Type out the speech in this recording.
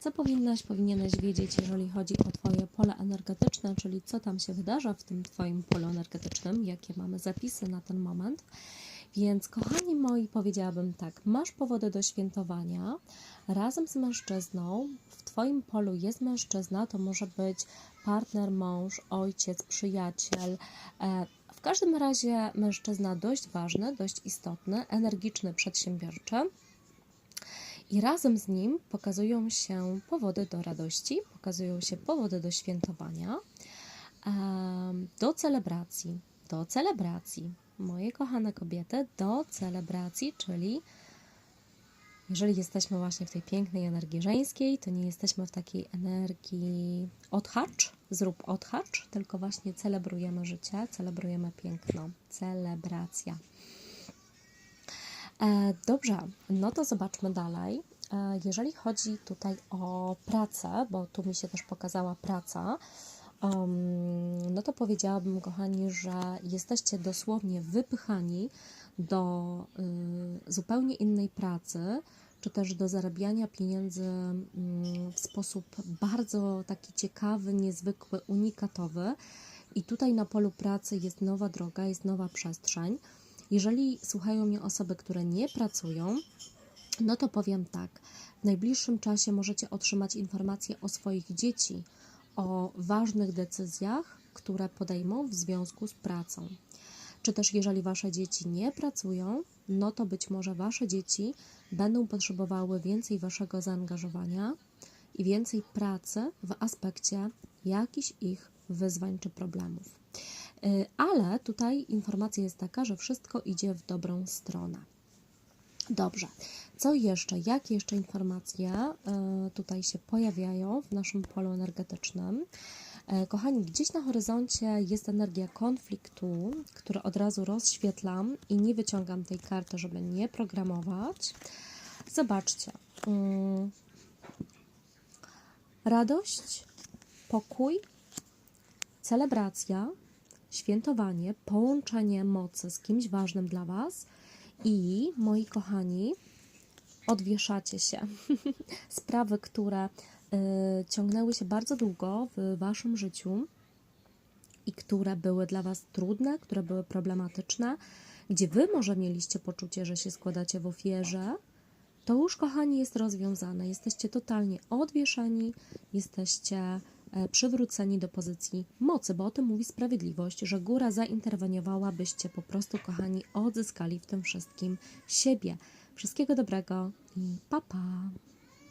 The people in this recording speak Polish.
Co powinnaś, powinieneś wiedzieć, jeżeli chodzi o Twoje pole energetyczne, czyli co tam się wydarza w tym Twoim polu energetycznym, jakie mamy zapisy na ten moment. Więc, kochani moi, powiedziałabym tak: masz powody do świętowania. Razem z mężczyzną w Twoim polu jest mężczyzna, to może być partner, mąż, ojciec, przyjaciel. E, w każdym razie mężczyzna dość ważny, dość istotny, energiczny, przedsiębiorczy. I razem z nim pokazują się powody do radości, pokazują się powody do świętowania, do celebracji, do celebracji. Moje kochane kobiety, do celebracji, czyli jeżeli jesteśmy właśnie w tej pięknej energii żeńskiej, to nie jesteśmy w takiej energii odhacz, zrób odhacz, tylko właśnie celebrujemy życie, celebrujemy piękno, celebracja. E, Dobrze, no to zobaczmy dalej. E, Jeżeli chodzi tutaj o pracę, bo tu mi się też pokazała praca, no to powiedziałabym, kochani, że jesteście dosłownie wypychani do y, zupełnie innej pracy, czy też do zarabiania pieniędzy mm, w sposób bardzo taki ciekawy, niezwykły, unikatowy. I tutaj na polu pracy jest nowa droga, jest nowa przestrzeń. Jeżeli słuchają mnie osoby, które nie pracują, no to powiem tak. W najbliższym czasie możecie otrzymać informacje o swoich dzieci, o ważnych decyzjach, które podejmą w związku z pracą. Czy też jeżeli wasze dzieci nie pracują, no to być może wasze dzieci będą potrzebowały więcej waszego zaangażowania i więcej pracy w aspekcie jakichś ich wyzwań czy problemów. Y, Ale tutaj informacja jest taka, że wszystko idzie w dobrą stronę. Dobrze. Co jeszcze? Jakie jeszcze informacje y, tutaj się pojawiają w naszym polu energetycznym? E, Kochani, gdzieś na horyzoncie jest energia konfliktu, który od razu rozświetlam i nie wyciągam tej karty, żeby nie programować. Zobaczcie. Mm. Radość, pokój, celebracja, świętowanie, połączenie mocy z kimś ważnym dla Was i moi kochani, odwieszacie się. Sprawy, które y, ciągnęły się bardzo długo w Waszym życiu i które były dla Was trudne, które były problematyczne, gdzie Wy może mieliście poczucie, że się składacie w ofierze, to już, kochani, jest rozwiązane. Jesteście totalnie odwieszeni, jesteście przywróceni do pozycji mocy, bo o tym mówi sprawiedliwość, że góra zainterweniowała, byście po prostu, kochani, odzyskali w tym wszystkim siebie. Wszystkiego dobrego i pa pa!